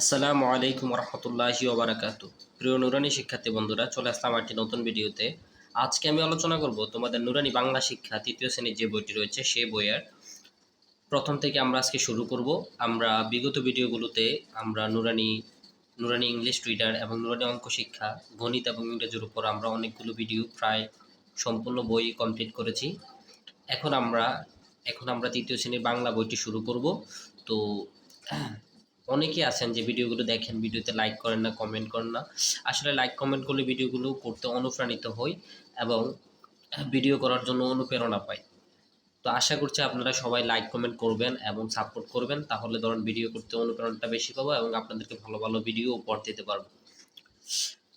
আসসালামু আলাইকুম রহমতুল্লাহি ওবরাকাতু। প্রিয় নুরানি শিক্ষার্থী বন্ধুরা, চলে আসলাম একটি নতুন ভিডিওতে। আজকে আমি আলোচনা করব তোমাদের নুরানি বাংলা শিক্ষা তৃতীয় শ্রেণির যে বইটি রয়েছে, সেই বইয়ের। প্রথম থেকে আমরা আজকে শুরু করব। আমরা বিগত ভিডিওগুলোতে আমরা নুরানি নুরানি ইংলিশ টুইটার এবং নুরানি অঙ্ক শিক্ষা, গণিত এবং ইংরেজির উপর আমরা অনেকগুলো ভিডিও প্রায় সম্পূর্ণ বই কমপ্লিট করেছি। এখন আমরা এখন আমরা তৃতীয় শ্রেণির বাংলা বইটি শুরু করব। তো অনেকে আছেন যে ভিডিওগুলো দেখেন, ভিডিওতে লাইক করেন না কমেন্ট করেন না। আসলে লাইক কমেন্ট করলে ভিডিওগুলো করতে অনুপ্রাণিত হই এবং ভিডিও করার জন্য অনুপ্রেরণা পাই। তো আশা করছি আপনারা সবাই লাইক কমেন্ট করবেন এবং সাপোর্ট করবেন। তাহলে ধরুন ভিডিও করতে অনুপ্রেরণাটা বেশি পাবো এবং আপনাদেরকে ভালো ভালো ভিডিও উপহার দিতে পারব।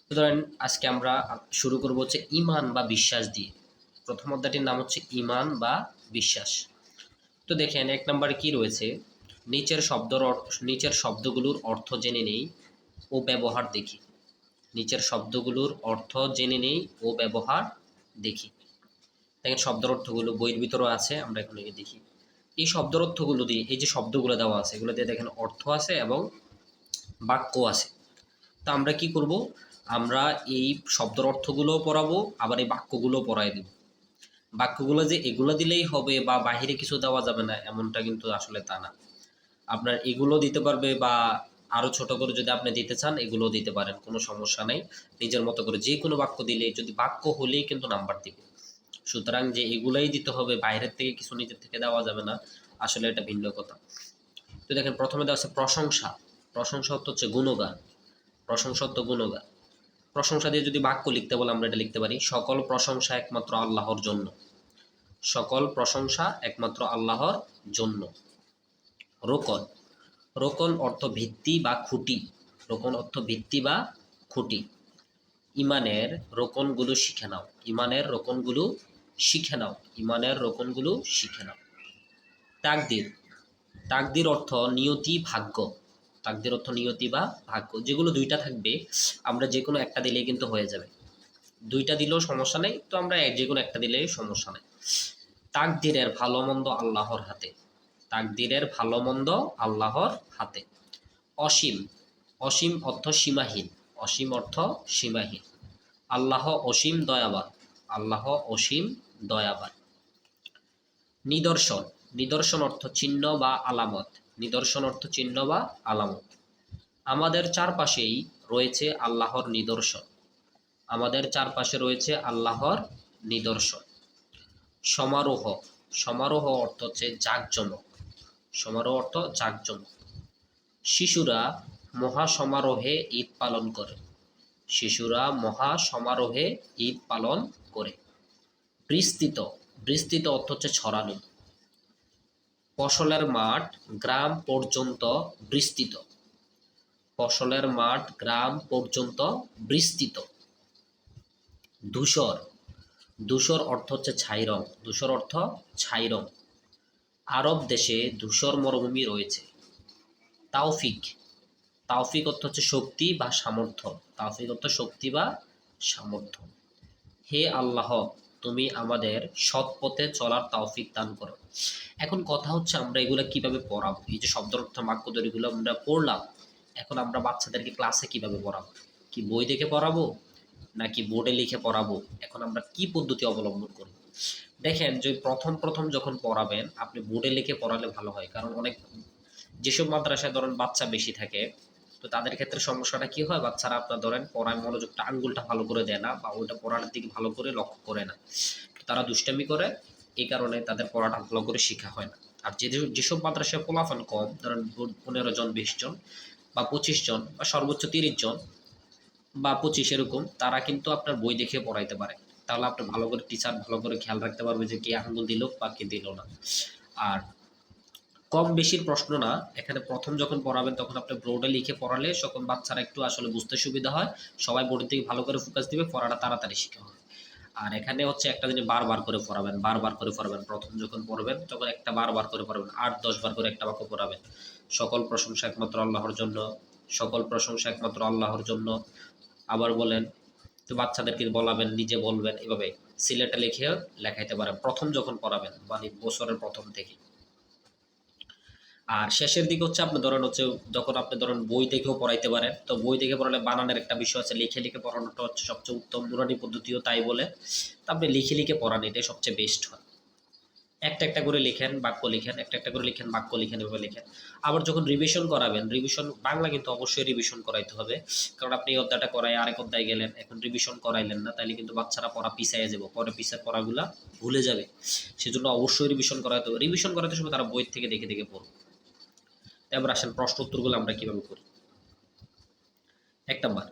তো ধরেন আজকে আমরা শুরু করব হচ্ছে ইমান বা বিশ্বাস দিয়ে। প্রথম অধ্যায়টির নাম হচ্ছে ইমান বা বিশ্বাস। তো দেখেন, এক নম্বরে কি রয়েছে? নিচের শব্দর নিচের শব্দগুলোর অর্থ জেনে নেই, ও ব্যবহার দেখি। নিচের শব্দগুলোর অর্থ জেনে নেই, ও ব্যবহার দেখি। দেখেন, শব্দের অর্থগুলো বইয়ের ভিতরেও আছে, আমরা এখন দেখি। এই শব্দের অর্থগুলো দিয়ে, এই যে শব্দগুলো দেওয়া আছে, এগুলো দিয়ে দেখেন অর্থ আছে এবং বাক্য আছে। তো আমরা কি করব? আমরা এই শব্দের অর্থগুলোও পড়াবো, আবার এই বাক্যগুলোও পড়াই দেব। বাক্যগুলো যে এগুলো দিলেই হবে বা বাহিরে কিছু দেওয়া যাবে না, এমনটা কিন্তু আসলে তা না। আপনার এগুলো দিতে পারবে বা আরও ছোট করে যদি আপনি দিতে চান, এগুলো দিতে পারেন, কোনো সমস্যা নেই। নিজের মতো করে যে কোনো বাক্য দিলে, যদি বাক্য হলেই কিন্তু নাম্বার দিবে। সুতরাং যে এগুলোই দিতে হবে, বাইরের থেকে কিছু নিজের থেকে দেওয়া যাবে না, আসলে এটা ভিন্ন কথা। তো দেখেন, প্রথমে দেওয়া আছে প্রশংসা। প্রশংসা হচ্ছে গুণগান। প্রশংসা অর্থ গুণগান। প্রশংসা দিয়ে যদি বাক্য লিখতে বলে, আমরা এটা লিখতে পারি, সকল প্রশংসা একমাত্র আল্লাহর জন্য। সকল প্রশংসা একমাত্র আল্লাহর জন্য। রোকন রোকন অর্থ ভিত্তি বা খুঁটি। রোকন অর্থ ভিত্তি বা খুঁটি। ইমানের রোকনগুলো শিখে নাও। ইমানের রোকনগুলো শিখে নাও। ইমানের রোকনগুলো শিখে নাও। তাকদির। তাকদির অর্থ নিয়তি, ভাগ্য। তাকদির অর্থ নিয়তি বা ভাগ্য। যেগুলো দুইটা থাকবে, আমরা যে কোনো একটা দিলেই কিন্তু হয়ে যাবে। দুইটা দিলেও সমস্যা নেই, তো আমরা যে কোনো একটা দিলেই সমস্যা নেই। তাকদিরের ভালো মন্দ আল্লাহর হাতে। তাকদিরের ভালো মন্দ আল্লাহর হাতে। অসীম অসীম অর্থ সীমাহীন, অসীম অর্থ সীমাহীন। আল্লাহ অসীম দয়াবান, আল্লাহ অসীম দয়াবান। নিদর্শন নিদর্শন অর্থ চিহ্ন বা আলামত, নিদর্শন অর্থ চিহ্ন বা আলামত। আমাদের চারপাশেই রয়েছে আল্লাহর নিদর্শন। আমাদের চারপাশে রয়েছে আল্লাহর নিদর্শন। সমারোহ সমারোহ অর্থ হচ্ছে জাঁকজমক। সমারোহ অর্থ জাঁকজমক শিশুরা মহা সমারোহে ঈদ পালন করে। শিশুরা মহা সমারোহে ঈদ পালন করে। বিস্তৃত বিস্তৃত অর্থ হচ্ছে ছড়ানো। ফসলের মাঠ গ্রাম পর্যন্ত বিস্তৃত। ফসলের মাঠ গ্রাম পর্যন্ত বিস্তৃত। ধূসর ধূসর অর্থ হচ্ছে ছাই রং। ধূসর অর্থ ছাই রং। আরব দেশে ধূসর মরুভূমি রয়েছে। তাওফিক। তাওফিক অর্থ হচ্ছে শক্তি বা সামর্থ্য। তাওফিক অর্থ শক্তি বা সামর্থ্য। হে আল্লাহ, তুমি আমাদের সৎ পথে চলার তাওফিক দান করো। এখন কথা হচ্ছে আমরা এগুলো কীভাবে পড়াবো? এই যে শব্দ অর্থ বাক্য তৈরিগুলো আমরা পড়লাম, এখন আমরা বাচ্চাদেরকে ক্লাসে কীভাবে পড়াবো? কি বই দেখে পড়াবো, নাকি বোর্ডে লিখে পড়াবো? এখন আমরা কি পদ্ধতি অবলম্বন করব? দেখেন, যে প্রথম প্রথম যখন পড়াবেন, আপনি বোর্ডে লিখে পড়ালে ভালো হয়। কারণ অনেক, যেসব মাদ্রাসায় ধরেন বাচ্চা বেশি থাকে, তো তাদের ক্ষেত্রে সমস্যাটা কি হয়? বাচ্চারা আপনার ধরেন পড়ায় মনোযোগটা, আঙ্গুলটা ভালো করে দেয় না বা ওইটা পড়ার দিকে ভালো করে লক্ষ্য করে না। তারা দুষ্টামি করে, এই কারণে তাদের পড়াটা ভালো করে শেখা হয় না। আর যে, যেসব মাদ্রাসায় ফলাফল কম, ধরেন পনেরো জন, বিশ জন বা পঁচিশ জন বা সর্বোচ্চ তিরিশ জন বা পঁচিশ এরকম, তারা কিন্তু আপনার বই দেখে পড়াইতে পারে। তাহলে আপনি ভালো করে টিচার ভালো করে খেয়াল রাখতে পারবে যে কে আঙ্গুল দিল বা কে দিল না। আর কম বেশির প্রশ্ন না, এখানে প্রথম যখন পড়াবেন তখন আপনি বোর্ডে লিখে পড়ালে তখন বাচ্চারা একটু আসলে বুঝতে সুবিধা হয়, সবাই বোর্ডের দিকে ভালো করে ফোকাস দিবে, পড়াটা তাড়াতাড়ি শেখা হবে। আর এখানে হচ্ছে একটা জিনিস বারবার করে পড়াবেন, বারবার করে পড়াবেন, প্রথম যখন পড়বেন তখন একটা বারবার করে পড়াবেন, আট দশ বার করে একটা বাক্য পড়াবেন। সকল প্রশংসা একমাত্র আল্লাহর জন্য, সকল প্রশংসা একমাত্র আল্লাহর জন্য। আবার বলেন তো বাচ্চাদেরকে বলাবেন, নিজে বলবেন, এভাবে সিলেটে লিখে লেখাইতে পারেন। প্রথম যখন পড়াবেন মানে বছরের প্রথম থেকে। আর শেষের দিকে হচ্ছে আপনি ধরেন হচ্ছে যখন আপনি ধরেন বই থেকেও পড়াইতে পারেন, তো বই থেকে পড়ালে বানানের একটা বিষয় আছে, লিখে লিখে পড়ানোটা হচ্ছে সবচেয়ে উত্তম নুরানি পদ্ধতিও তাই বলে। তো আপনি লিখে লিখে পড়ান, এটাই সবচেয়ে বেস্ট হয়। একটা একটা করে লিখেন, বাক্য লিখেন, একটা একটা করে লিখেন, বাক্য লিখেন, এভাবে লিখেন। আবার যখন রিভিশন করাবেন রিভিশন বাংলা কিন্তু অবশ্যই রিভিশন করাইতে হবে। কারণ আপনি এই অধ্যায়টা করাই আরেক অধ্যায় গেলেন, এখন রিভিশন করাইলেন না তাহলে কিন্তু বাচ্চারা পড়া পিছাইয়ে যাবে, পরে পিছের পড়াগুলা ভুলে যাবে। সেজন্য অবশ্যই রিভিশন করাইতে হবে। রিভিশন করাতে সময় তারা বই থেকে দেখে দেখে পড়বে এবার আসেন প্রশ্ন উত্তরগুলো আমরা কীভাবে করি? এক নাম্বার,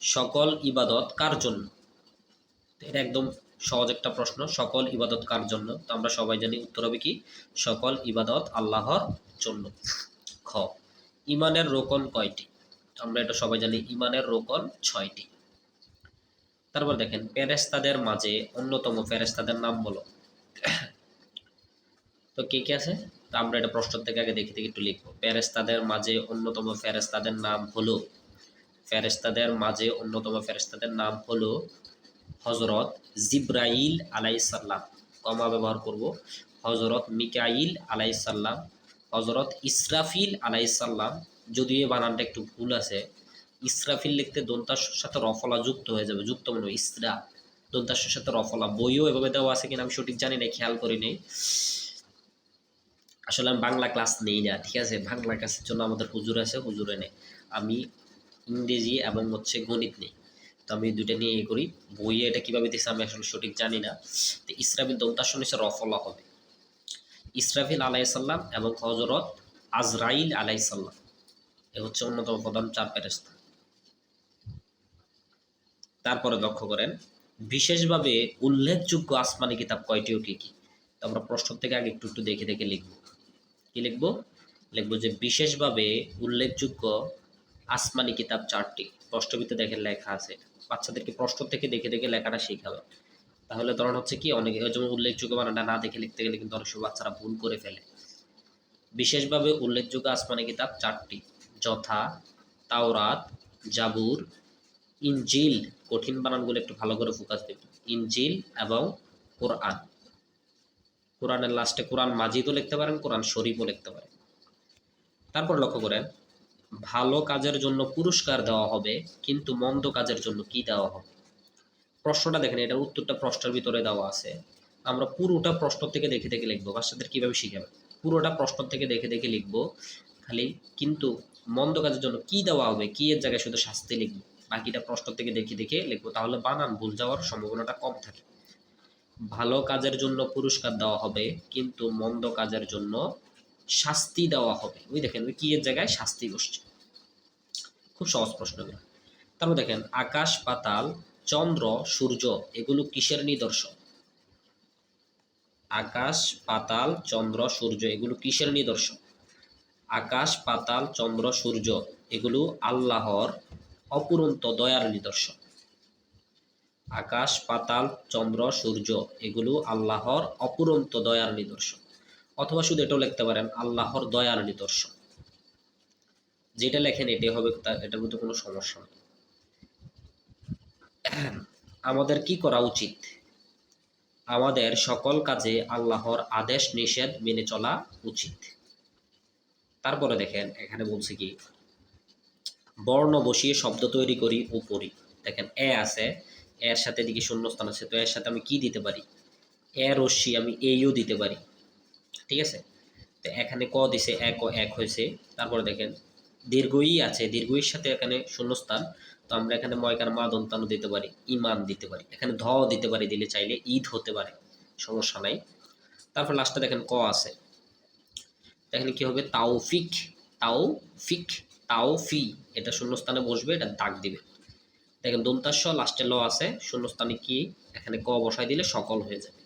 সকল ইবাদত কার জন্য? এটা একদম সহজ একটা প্রশ্ন, সকল ইবাদত কার জন্য? তো আমরা সবাই জানি উত্তর হবে কি? সকল ইবাদত আল্লাহর জন্য। খ, ইমানের রোকন কয়টি? আমরা এটা সবাই জানি ইমানের রোকন ছয়টি। তারপর দেখেন ফেরেস্তাদের মাঝে অন্যতম ফেরেস্তাদের নাম বলো। তো কে কে আছে? তো আমরা এটা প্রশ্ন থেকে আগে দেখে দেখে একটু লিখব। ফেরেস্তাদের মাঝে অন্যতম ফেরেস্তাদের নাম হলো। ফেরেস্তাদের মাঝে অন্যতম ফেরেস্তাদের নাম হলো হজরত জিব্রাইল আলাইসাল্লাম কমা ব্যবহার করব? হজরত মিকাইল আলাইসাল্লাম হজরত ইসরাফিল আলাইসাল্লাম যদিও এই বানানটা একটু ভুল আছে। ইসরাফিল লিখতে দন্তার সাথে রফলা যুক্ত হয়ে যাবে, যুক্ত মনে ইসরা। দন্তার সাথে রফলা, বইও এভাবে দেওয়া আছে কিনা আমি সঠিক জানি না খেয়াল করি নেই। আসলে আমি বাংলা ক্লাস নেই না, ঠিক আছে? বাংলা ক্লাসের জন্য আমাদের হুজুর আছে, হুজুরে নেই। আমি ইংরেজি এবং হচ্ছে গণিত নেই। তো আমি দুইটা নিয়ে ইয়ে করি। বইয়ে এটা কীভাবে দিচ্ছে আমি আসলে সঠিক জানি না। তো ইসরাফিল দন্তাসন হচ্ছে রফলা হবে। ইসরাফিল আলাইসাল্লাম এবং হজরত আজরাইল আলাইসাল্লাম এ হচ্ছে অন্যতম প্রধান চার ফেরেস্তা তারপরে লক্ষ্য করেন, বিশেষভাবে উল্লেখযোগ্য আসমানি কিতাব কয়টি ও কি? কি আমরা প্রশ্ন থেকে আগে একটু একটু দেখে দেখে লিখব। কি লিখব? লিখব যে বিশেষভাবে উল্লেখযোগ্য আসমানি কিতাব চারটি। প্রশ্নবিতে দেখে লেখা আছে। বাচ্চাদেরকে প্রশ্ন থেকে দেখে দেখে লেখাটা শেখাবে। তাহলে ধরুন হচ্ছে কি, অনেকে যেমন উল্লেখযোগ্য বানানটা না দেখে লিখতে গেলে কিন্তু অনেক সময় বাচ্চারা ভুল করে ফেলে। বিশেষভাবে উল্লেখযোগ্য আসমানি কিতাব চারটি। যথা, তাওরাত, জাবুর, ইনজিল। কঠিন বানানগুলো একটু ভালো করে ফোকাস দেবে ইনজিল এবং কোরআন। কোরআনের লাস্টে কোরআন মাজিদও লিখতে পারেন, কোরআন শরীফও লিখতে পারেন। তারপর লক্ষ্য করেন ভালো কাজের জন্য পুরস্কার দেওয়া হবে, কিন্তু মন্দ কাজের জন্য কি দেওয়া হবে? প্রশ্নটা দেখেন এটার উত্তরটা প্রশ্নের ভিতরে দেওয়া আছে। আমরা পুরোটা প্রশ্ন থেকে দেখে দেখে লিখব। বাচ্চাদের কীভাবে শিখাবে? পুরোটা প্রশ্ন থেকে দেখে দেখে লিখব। খালি কিন্তু মন্দ কাজের জন্য কি দেওয়া হবে, কি এর জায়গায় শুধু শাস্তি লিখব? বাকিটা প্রশ্ন থেকে দেখে দেখে লিখব। তাহলে বানান, ভুল যাওয়ার সম্ভাবনাটা কম থাকে। ভালো কাজের জন্য পুরস্কার দেওয়া হবে, কিন্তু মন্দ কাজের জন্য শাস্তি দেওয়া হবে। ওই দেখেন, ওই কি এর জায়গায়? শাস্তি বসছে খুব সহজ প্রশ্ন তারপর দেখেন, আকাশ, পাতাল, চন্দ্র, সূর্য, এগুলো কিসের নিদর্শন? আকাশ, পাতাল, চন্দ্র, সূর্য, এগুলো কিসের নিদর্শন? আকাশ, পাতাল, চন্দ্র, সূর্য, এগুলো আল্লাহর অপুরন্ত দয়ার নিদর্শন। আকাশ, পাতাল, চন্দ্র, সূর্য, এগুলো আল্লাহর অপুরন্ত দয়ার নিদর্শন। অথবা শুধু এটাও লিখতে পারেন, আল্লাহর দয়ার নিদর্শন। যেটা লেখেন এটাই হবে এটার মধ্যে কোনো সমস্যা নেই। আমাদের কি করা উচিত? আমাদের সকল কাজে আল্লাহর আদেশ, নিষেধ মেনে চলা উচিত। তারপরে দেখেন, এখানে বলছে কি, বর্ণ বসিয়ে শব্দ তৈরি করি ও পড়ি দেখেন, এ আছে, এর সাথে দিকে শূন্যস্থান আছে, তো এর সাথে আমি কি দিতে পারি? এ রশ্মি আমি এইও দিতে পারি। ঠিক আছে? তো এখানে ক দিছে এক ও এক হয়েছে। তারপরে দেখেন, দীর্ঘই আছে, দীর্ঘইর সাথে এখানে শূন্যস্থান। তো আমরা এখানে ময়কার মা দন্তানো দিতে পারি, ইমান দিতে পারি। এখানে ধ দিতে পারি, দিলে চাইলে ঈদ হতে পারে, সমস্যা নাই। তারপর লাস্টে দেখেন ক আছে। এখানে কি হবে? তাওফিক তাও ফি এটা শূন্যস্থানে বসবে, এটা দাগ দিবে। দেখেন দন্তাস্য লাস্টে ল আছে, শূন্যস্থানে কি? এখানে ক বসাই দিলে সকল হয়ে যাবে।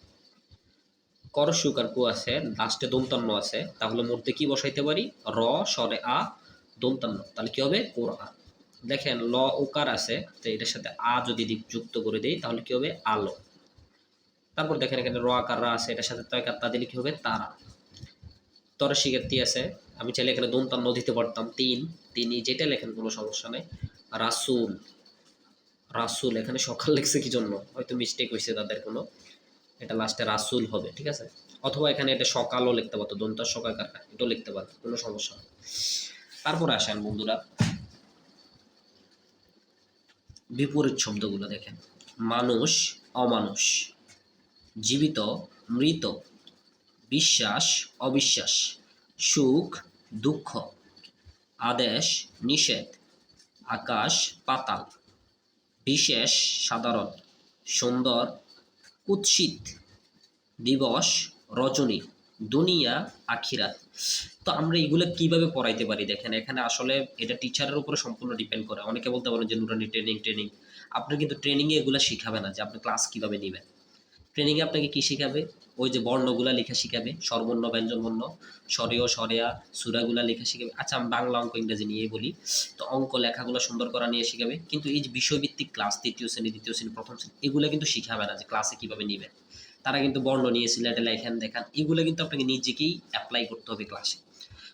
কর সুকার কু আছে লাস্টে দন্তান্ন আছে, তাহলে মধ্যে কি বসাইতে পারি? র সরে আ, দন্তান্ন। তাহলে কি হবে? কোরআন দেখেন, ল, ওকার আছে, তো এটার সাথে আ যদি যুক্ত করে দেই, তাহলে কি হবে? আলো তারপর দেখেন এখানে র আকার রা আছে, এটার সাথে তয়কার তা দিলে কি হবে? তারা তর শিকার্থী আছে। আমি চাইলে এখানে দন্তান্ন দিতে পারতাম। তিন। তিনি যেটা লেখেন, কোনো সমস্যা নেই। রাসুল। রাসুল এখানে সকাল লিখছে কি জন্য হয়তো মিস্টেক হয়েছে তাদের কোনো। এটা লাস্টে রাসুল হবে, ঠিক আছে? অথবা এখানে এটা সকালও লিখতে পারতো দন্তার সকাকার এটাও লিখতে পারতো, কোনো সমস্যা নেই। তারপরে আসেন বন্ধুরা, বিপরীত শব্দগুলো দেখেন। মানুষ, অমানুষ, জীবিত, মৃত, বিশ্বাস, অবিশ্বাস, সুখ, দুঃখ, আদেশ, নিষেধ, আকাশ, পাতাল, বিশেষ, সাধারণ, সুন্দর কুৎসিত দিবস রজনী, দুনিয়া, আখিরাত। তো আমরা এগুলো কীভাবে পড়াইতে পারি? দেখেন, এখানে আসলে এটা টিচারের উপরে সম্পূর্ণ ডিপেন্ড করে। অনেকে বলতে পারেন যে, নুরানি ট্রেনিং ট্রেনিং আপনার কিন্তু ট্রেনিংয়ে এগুলো শিখাবে না যে, আপনি ক্লাস কীভাবে নেবেন। ট্রেনিংয়ে আপনাকে কি শিখাবে? ওই যে বর্ণগুলা লেখা শিখাবে স্বরবর্ণ ব্যঞ্জনবর্ণ স্বরেয় স্বরেয়া সুরাগুলা লেখা শিখাবে। আচ্ছা আমি বাংলা অঙ্ক ইংরেজি নিয়ে বলি। তো অঙ্ক লেখাগুলো সুন্দর করা নিয়ে শিখাবে। কিন্তু এই বিষয়ভিত্তিক ক্লাস, তৃতীয় শ্রেণি, দ্বিতীয় শ্রেণি, প্রথম শ্রেণি, এগুলো কিন্তু শিখাবে না যে ক্লাসে কীভাবে নেবেন তারা কিন্তু বর্ণ নিয়ে সিলেটে, লেখেন, দেখান, এগুলো কিন্তু আপনাকে নিজেকেই অ্যাপ্লাই করতে হবে ক্লাসে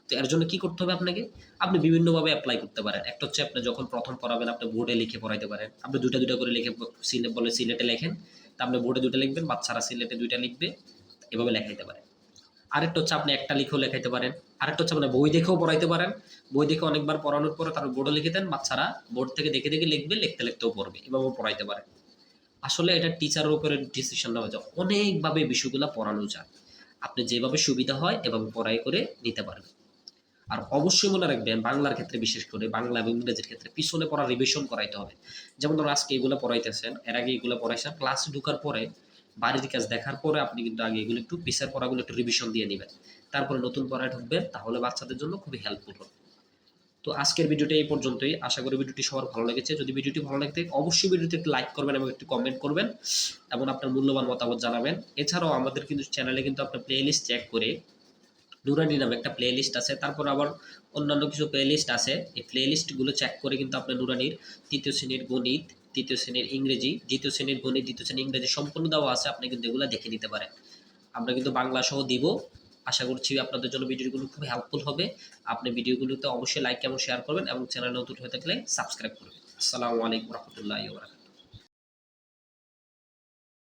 তো এর জন্য কি করতে হবে আপনাকে? আপনি বিভিন্নভাবে অ্যাপ্লাই করতে পারেন। একটা হচ্ছে আপনি যখন প্রথম পড়াবেন, আপনি বোর্ডে লিখে পড়াইতে পারেন। আপনি দুটা দুটা করে লিখে সিলে, বলে সিলেটে লেখেন। তা আপনি বোর্ডে দুটো লিখবেন, বাচ্চারা সিলেটে দুইটা লিখবে, এভাবে লেখাইতে পারেন। আরেকটা হচ্ছে আপনি একটা লিখেও লেখাইতে পারেন। আরেকটা হচ্ছে আপনি বই দেখেও পড়াইতে পারেন। বই দেখে অনেকবার পড়ানোর পরে তারপর বোর্ডে লিখে দেন, বাচ্চারা বোর্ড থেকে দেখে দেখে লিখবে, লিখতে লিখতেও পড়বে, এভাবেও পড়াইতে পারেন। আসলে এটা টিচারের উপরে ডিসিশন নেওয়া যায়। অনেকভাবে বিষয়গুলো পড়ানো যায়। আপনি যেভাবে সুবিধা হয় এবং পড়াই করে নিতে পারবেন। আর অবশ্যই মনে রাখবেন, বাংলার ক্ষেত্রে বিশেষ করে বাংলা এবং ইংরেজির ক্ষেত্রে পিছনে পড়া রিভিশন করাইতে হবে। যেমন ধরুন, আজকে এগুলো পড়াইতেছেন, এর আগে এগুলো পড়াইছেন ক্লাসে ঢোকার পরে, বাড়ির কাজ দেখার পরে আপনি কিন্তু আগে এগুলো একটু পিসের পড়াগুলো একটু রিভিশন দিয়ে নেবেন। তারপরে নতুন পড়ায় ঢুকবেন, তাহলে বাচ্চাদের জন্য খুবই হেল্পফুল হবে। তো আজকের ভিডিওটা এই পর্যন্তই। আশা করি ভিডিওটি সবার ভালো লেগেছে। যদি ভিডিওটি ভালো লাগে অবশ্যই ভিডিওতে একটু লাইক করবেন এবং একটু কমেন্ট করবেন এবং আপনার মূল্যবান মতামত জানাবেন। এছাড়াও আমাদের কিন্তু চ্যানেলে কিন্তু আপনার প্লেলিস্ট চেক করে নুরানি নামে একটা প্লেলিস্ট আছে। তারপর আবার অন্যান্য কিছু প্লেলিস্ট আছে। এই প্লেলিস্টগুলো চেক করে কিন্তু আপনার নুরানির তৃতীয় শ্রেণির গণিত, তৃতীয় শ্রেণির ইংরেজি, দ্বিতীয় শ্রেণির গণিত, দ্বিতীয় শ্রেণির ইংরেজি সম্পূর্ণ দেওয়া আছে। আপনি কিন্তু এগুলো দেখে নিতে পারেন। আমরা কিন্তু বাংলা সহ দিব। আশা করছি আপনাদের জন্য ভিডিওগুলো খুব হেল্পফুল হবে। আপনি ভিডিওগুলোতে অবশ্যই লাইক এবং শেয়ার করবেন এবং চ্যানেল নতুন হয়ে থাকলে সাবস্ক্রাইব করবেন। আসসালামু আলাইকুম রহমতুল্লাহ